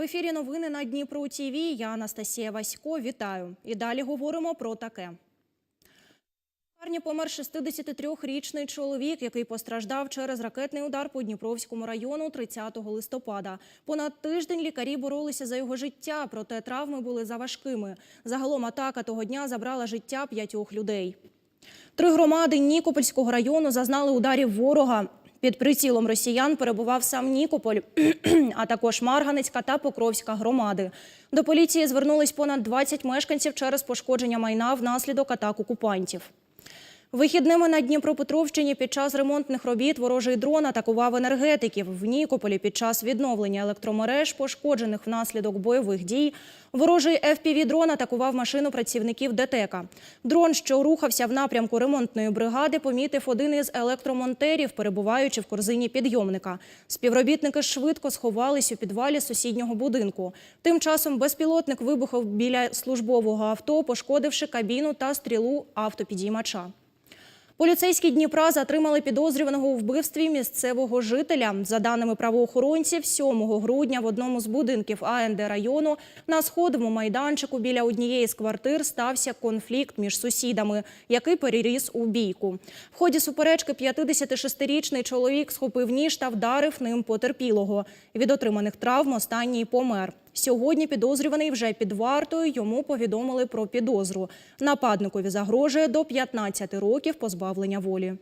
В ефірі новини на Дніпро ТІВІ. Я Анастасія Васько. Вітаю. І далі говоримо про таке. В лікарні помер 63-річний чоловік, який постраждав через ракетний удар по Дніпровському району 30 листопада. Понад тиждень лікарі боролися за його життя, проте травми були заважкими. Загалом атака того дня забрала життя п'ятьох людей. Три громади Нікопольського району зазнали ударів ворога. Під прицілом росіян перебував сам Нікополь, а також Марганецька та Покровська громади. До поліції звернулись понад 20 мешканців через пошкодження майна внаслідок атак окупантів. Вихідними на Дніпропетровщині під час ремонтних робіт ворожий дрон атакував енергетиків. В Нікополі під час відновлення електромереж, пошкоджених внаслідок бойових дій, ворожий FPV-дрон атакував машину працівників ДТЕКа. Дрон, що рухався в напрямку ремонтної бригади, помітив один із електромонтерів, перебуваючи в корзині підйомника. Співробітники швидко сховались у підвалі сусіднього будинку. Тим часом безпілотник вибухав біля службового авто, пошкодивши кабіну та стрілу автопідіймача. Поліцейські Дніпра затримали підозрюваного у вбивстві місцевого жителя. За даними правоохоронців, 7 грудня в одному з будинків АНД району на сходовому майданчику біля однієї з квартир стався конфлікт між сусідами, який переріс у бійку. В ході суперечки 56-річний чоловік схопив ніж та вдарив ним потерпілого. Від отриманих травм останній помер. Сьогодні підозрюваний вже під вартою. Йому повідомили про підозру. Нападникові загрожує до 15 років позбавлення волі.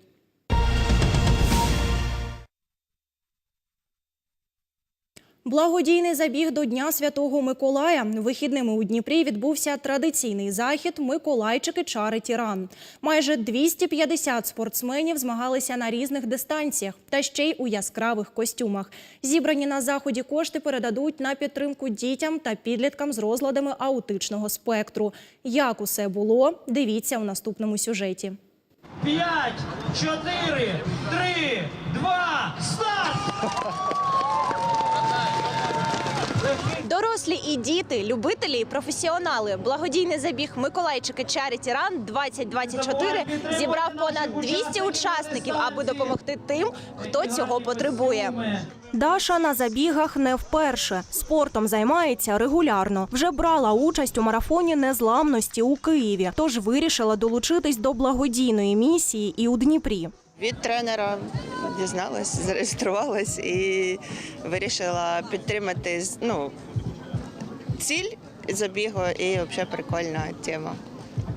Благодійний забіг до Дня Святого Миколая. Вихідними у Дніпрі відбувся традиційний захід Миколайчики Чарity Run. Майже 250 спортсменів змагалися на різних дистанціях та ще й у яскравих костюмах. Зібрані на заході кошти передадуть на підтримку дітям та підліткам з розладами аутичного спектру. Як усе було, дивіться у наступному сюжеті. П'ять, чотири, три, два, старт! Дорослі і діти, любителі і професіонали. Благодійний забіг Миколайчики Charity Run 2024 зібрав понад 200 учасників, аби допомогти тим, хто цього потребує. Даша на забігах не вперше. Спортом займається регулярно. Вже брала участь у марафоні незламності у Києві, тож вирішила долучитись до благодійної місії і у Дніпрі. Від тренера дізналась, зареєструвалась і вирішила підтримати ну, ціль забігу і взагалі прикольна тема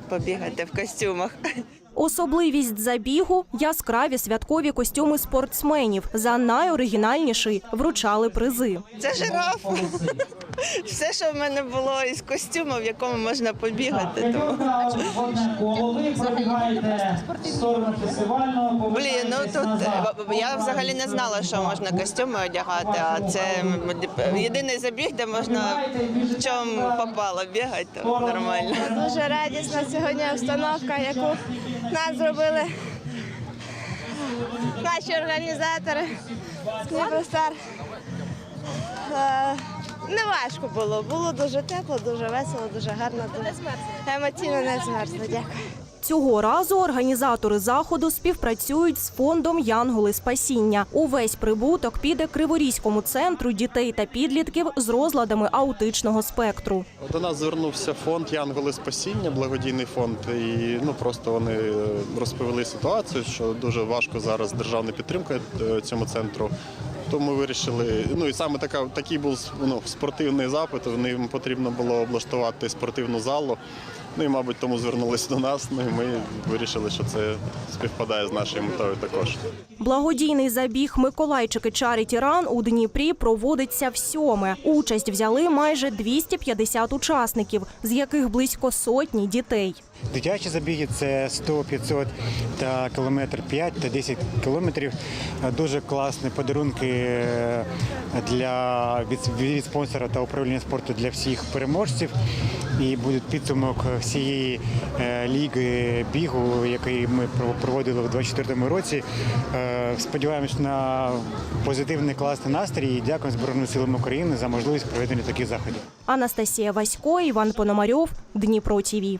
побігати в костюмах. Особливість забігу яскраві святкові костюми спортсменів. За найоригінальніший вручали призи. Це жираф. Все, що в мене було із костюму, в якому можна побігати. Блін, ну тут е, я взагалі не знала, що можна костюми одягати, а це єдиний забіг, де можна в чому попало бігати, то нормально. Дуже радісна сьогодні обстановка, яку нас зробили наші організатори з Дніпростар. Е, Не важко було, було дуже тепло, дуже весело, дуже гарно. Емоційно не змерзло. Дякую. Цього разу організатори заходу співпрацюють з фондом Янголи Спасіння. Увесь прибуток піде Криворізькому центру дітей та підлітків з розладами аутичного спектру. До нас звернувся фонд Янголи Спасіння, благодійний фонд. І ну просто вони е, розповіли ситуацію, що дуже важко зараз державна підтримка е, цьому центру. Тому ми вирішили. Ну і саме така такий був ну, спортивний запит. Ним потрібно було облаштувати спортивну залу. Ну і, мабуть, тому звернулися до нас. Ну і ми вирішили, що це співпадає з нашою метою також. Благодійний забіг Миколайчики Charity Run у Дніпрі проводиться всьоме. Участь взяли майже 250 учасників, з яких близько сотні дітей. Дитячі забіги це 100, 500 та кілометр 5 та 10 кілометрів. Дуже класні подарунки е, для від, від спонсора та управління спорту для всіх переможців. І буде підсумок всієї е, ліги бігу, який ми про- проводили у 2024 році. Е, Сподіваємось на позитивний класний настрій. Дякую Збройним силам України за можливість проведення таких заходів. Анастасія Васько, Іван Пономарьов, Дніпро ТІВІ.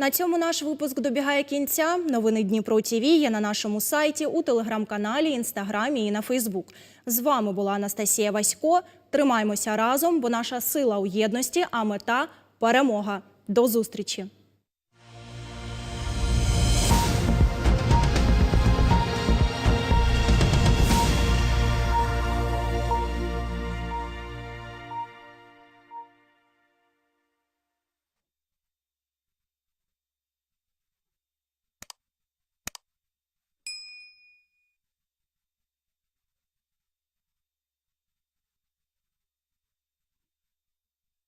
На цьому наш випуск добігає кінця. Новини Дніпро ТІВІ є на нашому сайті, у телеграм-каналі, інстаграмі і на Фейсбук. З вами була Анастасія Васько. Тримаємося разом, бо наша сила у єдності, а мета перемога. До зустрічі!